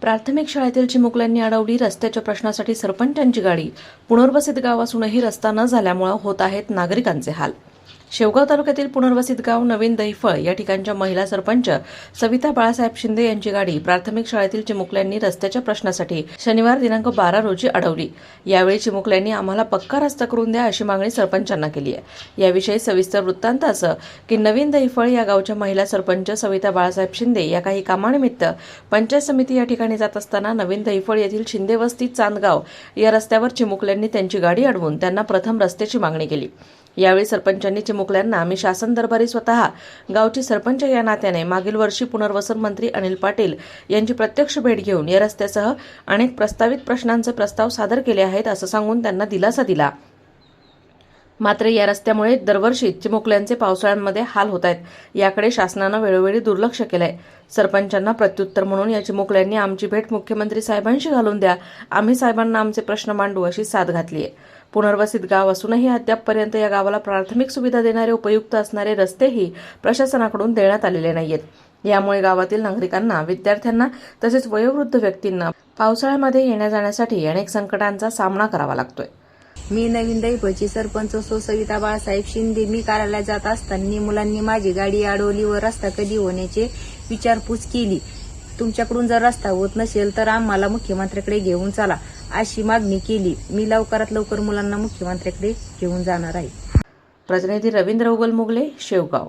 प्राथमिक शाळेतील चिमुकल्यांनी अडवली रस्त्याच्या प्रश्नासाठी सरपंचांची गाडी. पुनर्वसित गाव असूनही रस्ता न झाल्यामुळे होत आहेत नागरिकांचे हाल. शेवगाव तालुक्यातील पुनर्वसित गाव नवीन दैफळ या ठिकाणच्या महिला सरपंच सविता बाळासाहेब शिंदे यांची गाडी प्राथमिक शाळेतील चिमुकल्यांनी रस्त्याच्या प्रश्नासाठी शनिवार दिनांक बारा रोजी अडवली. यावेळी चिमुकल्यांनी आम्हाला पक्का रस्ता करून द्या अशी मागणी सरपंचांना केली आहे. याविषयी सविस्तर वृत्तांत असं की नवीन दैफळ या गावच्या महिला सरपंच सविता बाळासाहेब शिंदे या काही कामानिमित्त पंचायत समिती या ठिकाणी जात असताना नवीन दैफळ येथील शिंदे वस्ती चांदगाव या रस्त्यावर चिमुकल्यांनी त्यांची गाडी अडवून त्यांना प्रथम रस्त्याची मागणी केली. यावेळी सरपंचांनी चिमुकल्यांना आम्ही शासन दरबारी स्वतः गावची सरपंच या नात्याने मागील वर्षी पुनर्वसन मंत्री अनिल पाटील यांची प्रत्यक्ष भेट घेऊन या रस्त्यासह अनेक प्रस्तावित प्रश्नांचे प्रस्ताव सादर केले आहेत असं सांगून त्यांना दिलासा दिला. मात्र या रस्त्यामुळे दरवर्षी चिमुकल्यांचे पावसाळ्यांमध्ये हाल होत आहेत. याकडे शासनानं वेळोवेळी दुर्लक्ष केलंय. सरपंचांना प्रत्युत्तर म्हणून या चिमुकल्यांनी आमची भेट मुख्यमंत्री साहेबांशी घालून द्या. आम्ही साहेबांना आमचे प्रश्न मांडू अशी साथ घातली आहे पुनर्वसित गाव असूनही अद्यापपर्यंत या गावाला प्राथमिक सुविधा देणारे उपयुक्त असणारे रस्तेही प्रशासनाकडून देण्यात आलेले नाहीयेत. यामुळे गावातील नागरिकांना विद्यार्थ्यांना तसेच वयोवृद्ध व्यक्तींना पावसाळ्यामध्ये येण्या जाण्यासाठी अनेक संकटांचा सामना करावा लागतोय. मी नवीन दैपची सरपंच सो सविता बाळासाहेब शिंदे मी कार्यालयात जात असताना मुलांनी माझी गाडी अडवली व रस्ता कधी होण्याचे विचारपूस केली. तुमच्याकडून जर रस्ता होत नसेल तर आम्हाला मुख्यमंत्र्याकडे घेऊन चला. अशी मागणी केली. मी लवकरात लवकर मुलांना मुख्यमंत्र्याकडे घेऊन जाणार आहे. प्रतिनिधी रवींद्र उगल मुगले शेवगाव.